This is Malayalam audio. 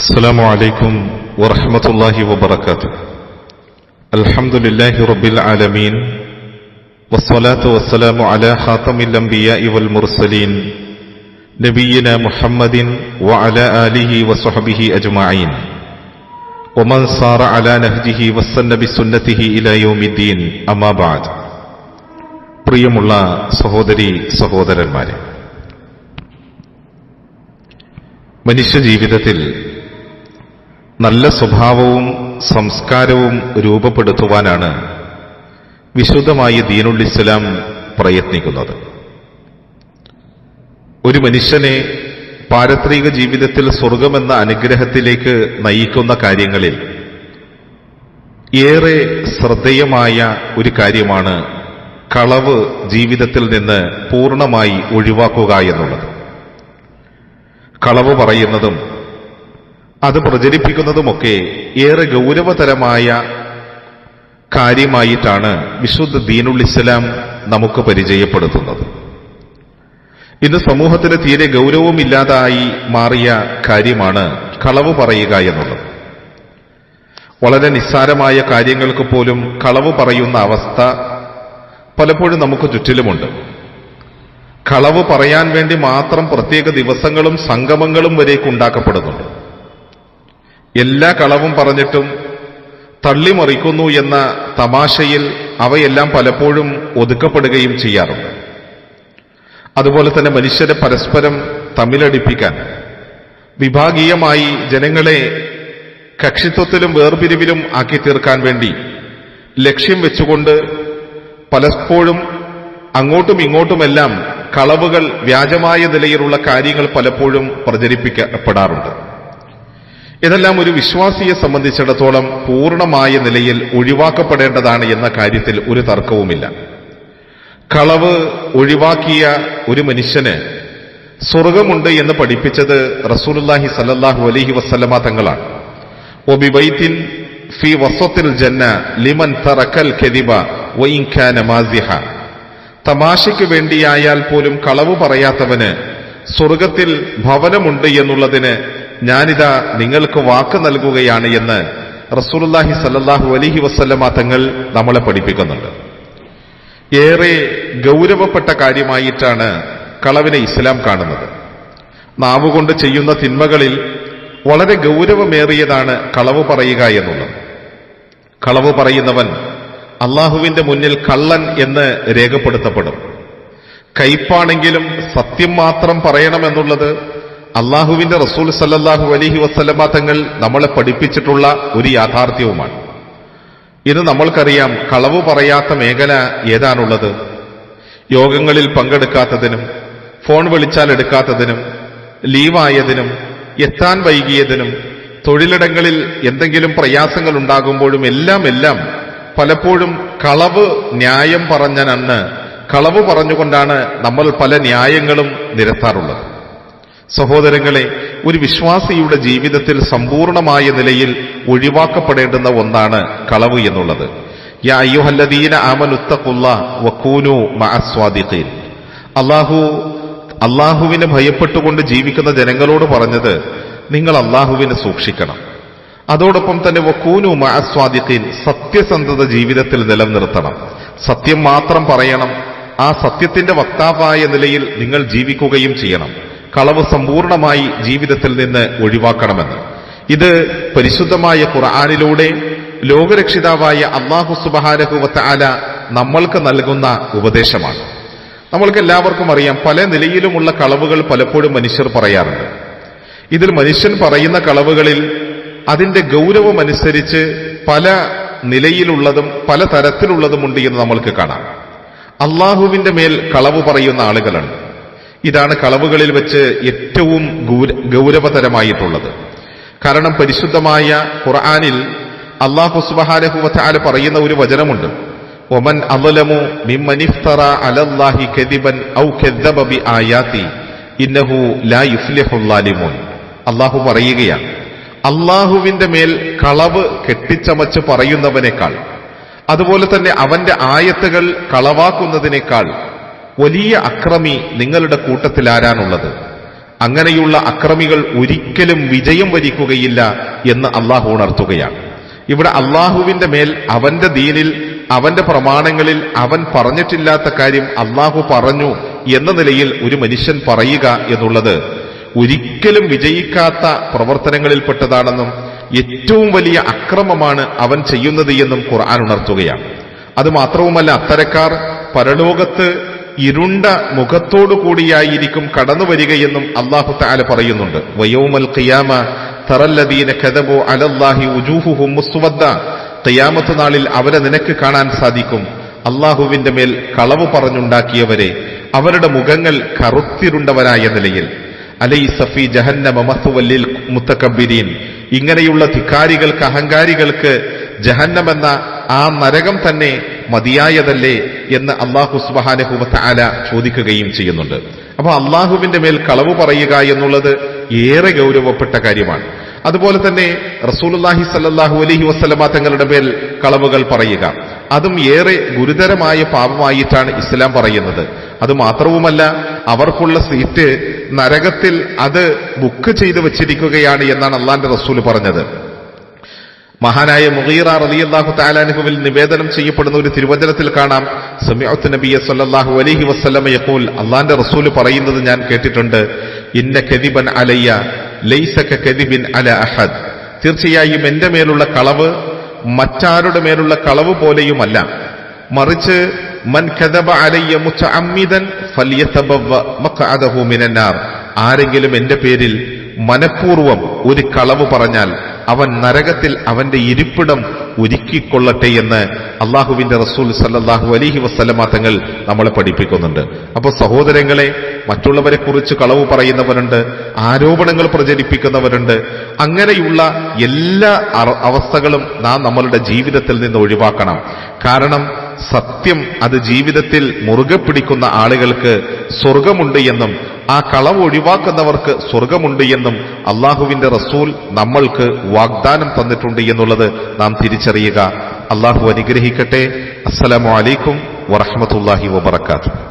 السلام عليكم ورحمة الله وبركاته الحمد لله رب العالمين والصلاة والسلام على خاتم الأنبياء والمرسلين نبينا محمد وعلى آله وصحبه أجمعين ومن صار على نهجه واستن بسنته إلى يوم الدين أما بعد പ്രിയമുള്ള സഹോദരി സഹോദരന്മാരെ മനുഷ്യ ജീവിതത്തിൽ നല്ല സ്വഭാവവും സംസ്കാരവും രൂപപ്പെടുത്തുവാനാണ് വിശുദ്ധമായ ദീനുൾ ഇസ്ലാം പ്രയത്നിക്കുന്നത്. ഒരു മനുഷ്യനെ പാരത്രിക ജീവിതത്തിൽ സ്വർഗമെന്ന അനുഗ്രഹത്തിലേക്ക് നയിക്കുന്ന കാര്യങ്ങളിൽ ഏറെ ശ്രദ്ധേയമായ ഒരു കാര്യമാണ് കളവ് ജീവിതത്തിൽ നിന്ന് പൂർണമായി ഒഴിവാക്കുക എന്നുള്ളത്. കളവ് പറയുന്നതും അത് പ്രചരിപ്പിക്കുന്നതുമൊക്കെ ഏറെ ഗൗരവതരമായ കാര്യമായിട്ടാണ് വിശുദ്ധ ദീനുൽ ഇസ്ലാം നമുക്ക് പരിചയപ്പെടുത്തുന്നത്. ഇന്ന് സമൂഹത്തിന് തീരെ ഗൗരവമില്ലാതായി മാറിയ കാര്യമാണ് കളവ് പറയുക എന്നുള്ളത്. വളരെ നിസ്സാരമായ കാര്യങ്ങൾക്ക് പോലും കളവ് പറയുന്ന അവസ്ഥ പലപ്പോഴും നമുക്ക് ചുറ്റിലുമുണ്ട്. കളവ് പറയാൻ വേണ്ടി മാത്രം പ്രത്യേക ദിവസങ്ങളും സംഗമങ്ങളും വരേക്ക് ഉണ്ടാക്കപ്പെടുന്നുണ്ട്. എല്ലാ കളവും പറഞ്ഞിട്ടും തള്ളിമറിക്കുന്നു എന്ന തമാശയിൽ അവയെല്ലാം പലപ്പോഴും ഒതുക്കപ്പെടുകയും ചെയ്യാറുണ്ട്. അതുപോലെ തന്നെ മനുഷ്യരെ പരസ്പരം തമ്മിലടിപ്പിക്കാൻ വിഭാഗീയമായി ജനങ്ങളെ കക്ഷിത്വത്തിലും വേർപിരിവിലും ആക്കി തീർക്കാൻ വേണ്ടി ലക്ഷ്യം വെച്ചുകൊണ്ട് പലപ്പോഴും അങ്ങോട്ടും ഇങ്ങോട്ടുമെല്ലാം കളവുകൾ വ്യാജമായ നിലയിലുള്ള കാര്യങ്ങൾ പലപ്പോഴും പ്രചരിപ്പിക്കപ്പെടാറുണ്ട്. ഇതെല്ലാം ഒരു വിശ്വാസിയെ സംബന്ധിച്ചിടത്തോളം പൂർണമായ നിലയിൽ ഒഴിവാക്കപ്പെടേണ്ടതാണ് എന്ന കാര്യത്തിൽ ഒരു തർക്കവുമില്ല. കളവ് ഒഴിവാക്കിയ ഒരു മനുഷ്യന് സ്വർഗമുണ്ട് എന്ന് പഠിപ്പിച്ചത് റസൂലുല്ലാഹി സല്ലാഹു അലഹി വസല്ലമ തങ്ങളാണ്. ഒബിബൈത്തിൻ ഫി വസത്തിൽ ജന്ന ലിമൻ തറക്കൽ കെതിബ വൈൻഖാന മാസിഹ. തമാശയ്ക്ക് വേണ്ടിയായാൽ പോലും കളവ് പറയാത്തവന് സ്വർഗത്തിൽ ഭവനമുണ്ട് എന്നുള്ളതിന് ഞാനിതാ നിങ്ങൾക്ക് വാക്ക് നൽകുകയാണ് എന്ന് റസൂലുല്ലാഹി സല്ലാഹു അലഹി വസല്ലമ തങ്ങൾ നമ്മളെ പഠിപ്പിക്കുന്നുണ്ട്. ഏറെ ഗൗരവപ്പെട്ട കാര്യമായിട്ടാണ് കളവിനെ ഇസ്ലാം കാണുന്നത്. നാവുകൊണ്ട് ചെയ്യുന്ന തിന്മകളിൽ വളരെ ഗൗരവമേറിയതാണ് കളവ് പറയുക എന്നുള്ളത്. കളവ് പറയുന്നവൻ അള്ളാഹുവിന്റെ മുന്നിൽ കള്ളൻ എന്ന് രേഖപ്പെടുത്തപ്പെടും. കയ്പാണെങ്കിലും സത്യം മാത്രം പറയണമെന്നുള്ളത് അള്ളാഹുവിന്റെ റസൂൽ സല്ലാഹു അലഹി വസ്ലമ തങ്ങൾ നമ്മളെ പഠിപ്പിച്ചിട്ടുള്ള ഒരു യാഥാർത്ഥ്യവുമാണ്. ഇത് നമ്മൾക്കറിയാം കളവ് പറയാത്ത മേഖല ഏതാണുള്ളത്? യോഗങ്ങളിൽ പങ്കെടുക്കാത്തതിനും ഫോൺ വിളിച്ചാൽ എടുക്കാത്തതിനും ലീവായതിനും എത്താൻ വൈകിയതിനും തൊഴിലിടങ്ങളിൽ എന്തെങ്കിലും പ്രയാസങ്ങൾ ഉണ്ടാകുമ്പോഴും എല്ലാം എല്ലാം പലപ്പോഴും കളവ് ന്യായം പറഞ്ഞനന്ന് കളവ് പറഞ്ഞുകൊണ്ടാണ് നമ്മൾ പല ന്യായങ്ങളും നിരത്താറുള്ളത്. സഹോദരങ്ങളെ ഒരു വിശ്വാസിയുടെ ജീവിതത്തിൽ സമ്പൂർണമായ നിലയിൽ ഒഴിവാക്കപ്പെടേണ്ടുന്ന ഒന്നാണ് കളവ് എന്നുള്ളത്. യാ അയ്യുഹല്ലദീന വക്കൂനു മഅസ്വാദിഖീൻ അള്ളാഹു അള്ളാഹുവിനെ ഭയപ്പെട്ടുകൊണ്ട് ജീവിക്കുന്ന ജനങ്ങളോട് പറഞ്ഞത് നിങ്ങൾ അള്ളാഹുവിനെ സൂക്ഷിക്കണം. അതോടൊപ്പം തന്നെ വക്കൂനു മഅസ്വാദിഖീൻ സത്യസന്ധത ജീവിതത്തിൽ നിലനിർത്തണം. സത്യം മാത്രം പറയണം. ആ സത്യത്തിന്റെ വക്താവായ നിലയിൽ നിങ്ങൾ ജീവിക്കുകയും ചെയ്യണം. കളവ് സമ്പൂർണമായി ജീവിതത്തിൽ നിന്ന് ഒഴിവാക്കണമെന്ന്. ഇത് പരിശുദ്ധമായ ഖുർആാനിലൂടെ ലോകരക്ഷിതാവായ അള്ളാഹു സുബഹാനഹുവത്ത ആല നമ്മൾക്ക് നൽകുന്ന ഉപദേശമാണ്. നമ്മൾക്ക് എല്ലാവർക്കും അറിയാം പല നിലയിലുമുള്ള കളവുകൾ പലപ്പോഴും മനുഷ്യർ പറയാറുണ്ട്. ഇതിൽ മനുഷ്യൻ പറയുന്ന കളവുകളിൽ അതിന്റെ ഗൗരവമനുസരിച്ച് പല നിലയിലുള്ളതും പല തരത്തിലുള്ളതുമുണ്ട് എന്ന് നമ്മൾക്ക് കാണാം. അള്ളാഹുവിന്റെ മേൽ കളവ് പറയുന്ന ആളുകളുണ്ട് ഇതാണ് കളവുകളിൽ വെച്ച് ഏറ്റവും ഗൗരവതരമായിട്ടുള്ളത്. കാരണം പരിശുദ്ധമായ ഖുർആാനിൽ അള്ളാഹു സുബഹാനഹുവല പറയുന്ന ഒരു വചനമുണ്ട്. ഒമൻ മിമ്മനിഫ്തറ അലല്ലാഹി ഔ ഇന്നഹു ലാ അള്ളാഹു പറയുകയാണ് അള്ളാഹുവിന്റെ മേൽ കളവ് കെട്ടിച്ചമച്ച് പറയുന്നവനേക്കാൾ അതുപോലെ തന്നെ അവന്റെ ആയത്തുകൾ കളവാക്കുന്നതിനേക്കാൾ വലിയ അക്രമി നിങ്ങളുടെ കൂട്ടത്തിൽ ആരാനുള്ളത് അങ്ങനെയുള്ള അക്രമികൾ ഒരിക്കലും വിജയം വരിക്കുകയില്ല എന്ന് അള്ളാഹു ഉണർത്തുകയാണ്. ഇവിടെ അള്ളാഹുവിന്റെ മേൽ അവന്റെ ദീനിൽ അവന്റെ പ്രമാണങ്ങളിൽ അവൻ പറഞ്ഞിട്ടില്ലാത്ത കാര്യം അള്ളാഹു പറഞ്ഞു എന്ന നിലയിൽ ഒരു മനുഷ്യൻ പറയുക എന്നുള്ളത് ഒരിക്കലും വിജയിക്കാത്ത പ്രവർത്തനങ്ങളിൽപ്പെട്ടതാണെന്നും ഏറ്റവും വലിയ അക്രമമാണ് അവൻ ചെയ്യുന്നത് എന്നും ഖുർആൻ ഉണർത്തുകയാണ്. അത് മാത്രവുമല്ല അത്തരക്കാർ പരലോകത്ത് ഇരുണ്ട മുഖത്തോടു കൂടിയായിരിക്കും കടന്നു വരികയെന്നും അള്ളാഹു താല പറയുന്നുണ്ട്. വയോമൽ ഖിയാമ തറല്ലദീന കഥബോ അലല്ലാഹി ഉജൂഹുഹും മുസ്വദ്ദ ഖിയാമത്ത് നാളിൽ അവരെ നിനക്ക് കാണാൻ സാധിക്കും. അള്ളാഹുവിന്റെ മേൽ കളവ് പറഞ്ഞുണ്ടാക്കിയവരെ അവരുടെ മുഖങ്ങൾ കറുത്തിരുണ്ടവരായ നിലയിൽ. അലൈ സഫി ജഹന്നമ മത്തുവല്ലിൽ മുത്തക്കബിരീൻ ഇങ്ങനെയുള്ള ധിക്കാരികൾക്ക് അഹങ്കാരികൾക്ക് ജഹന്നമെന്ന ആ നരകം തന്നെ മതിയായതല്ലേ എന്ന് അള്ളാഹു സുബാനഹുബത്ത് ആല ചോദിക്കുകയും ചെയ്യുന്നുണ്ട്. അപ്പൊ അള്ളാഹുവിന്റെ മേൽ കളവ് പറയുക എന്നുള്ളത് ഏറെ ഗൗരവപ്പെട്ട കാര്യമാണ്. അതുപോലെ തന്നെ റസൂലുല്ലാഹി സല്ലാഹു അലഹി വസ്ലമ തങ്ങളുടെ മേൽ കളവുകൾ പറയുക. അതും ഏറെ ഗുരുതരമായ പാപമായിട്ടാണ് ഇസ്ലാം പറയുന്നത്. അത് മാത്രവുമല്ല അവർക്കുള്ള സീറ്റ് നരകത്തിൽ അത് ബുക്ക് ചെയ്തു വച്ചിരിക്കുകയാണ് എന്നാണ് അള്ളാന്റെ റസൂൽ പറഞ്ഞത്. മഹാനായ മുഗീറ റളിയല്ലാഹു താലാനുഹുവിൽ നിവേദനം ചെയ്യപ്പെടുന്ന ഒരു തിരുവചനത്തിൽ കാണാം. സമയത്ത് നബിയ സല്ലല്ലാഹു അലഹി വസ്ലമ യഹൂൽ അള്ളാന്റെ റസൂൽ പറയുന്നത് ഞാൻ കേട്ടിട്ടുണ്ട്. ഇന്ന കെതിബൻ അലയ്യ ലൈസക കെതിബിൻ അല അഹദ്. തീർച്ചയായും എന്റെ മേലുള്ള കളവ് മറ്റാരുടെ മേലുള്ള കളവ് പോലെയുമല്ല. മറിച്ച് മൻ കഥബ അലയ്യ മുച്ച അമ്മിതൻ ആരെങ്കിലും എന്റെ പേരിൽ മനഃപൂർവം ഒരു കളവ് പറഞ്ഞാൽ അവൻ നരകത്തിൽ അവന്റെ ഇരിപ്പിടം ഒരുക്കിക്കൊള്ളട്ടെ എന്ന് അള്ളാഹുവിന്റെ റസൂൽ സല്ലാഹു അലഹി വസ്ലമ തങ്ങൾ നമ്മളെ പഠിപ്പിക്കുന്നുണ്ട്. അപ്പൊ സഹോദരങ്ങളെ മറ്റുള്ളവരെ കുറിച്ച് കളവ് പറയുന്നവരുണ്ട് ആരോപണങ്ങൾ പ്രചരിപ്പിക്കുന്നവരുണ്ട്. അങ്ങനെയുള്ള എല്ലാ അവസ്ഥകളും നാം നമ്മളുടെ ജീവിതത്തിൽ നിന്ന് ഒഴിവാക്കണം. കാരണം സത്യം അത് ജീവിതത്തിൽ മുറുകെ പിടിക്കുന്ന ആളുകൾക്ക് സ്വർഗമുണ്ട് എന്നും ആ കളവ് ഒഴിവാക്കുന്നവർക്ക് സ്വർഗമുണ്ട് എന്നും അള്ളാഹുവിന്റെ റസൂൽ നമ്മൾക്ക് വാഗ്ദാനം തന്നിട്ടുണ്ട് എന്നുള്ളത് നാം തിരിച്ചറിയുക. അള്ളാഹു അനുഗ്രഹിക്കട്ടെ. അസ്സലാമലൈക്കും വറഹമത്തല്ലാഹി വബർക്കാത്തു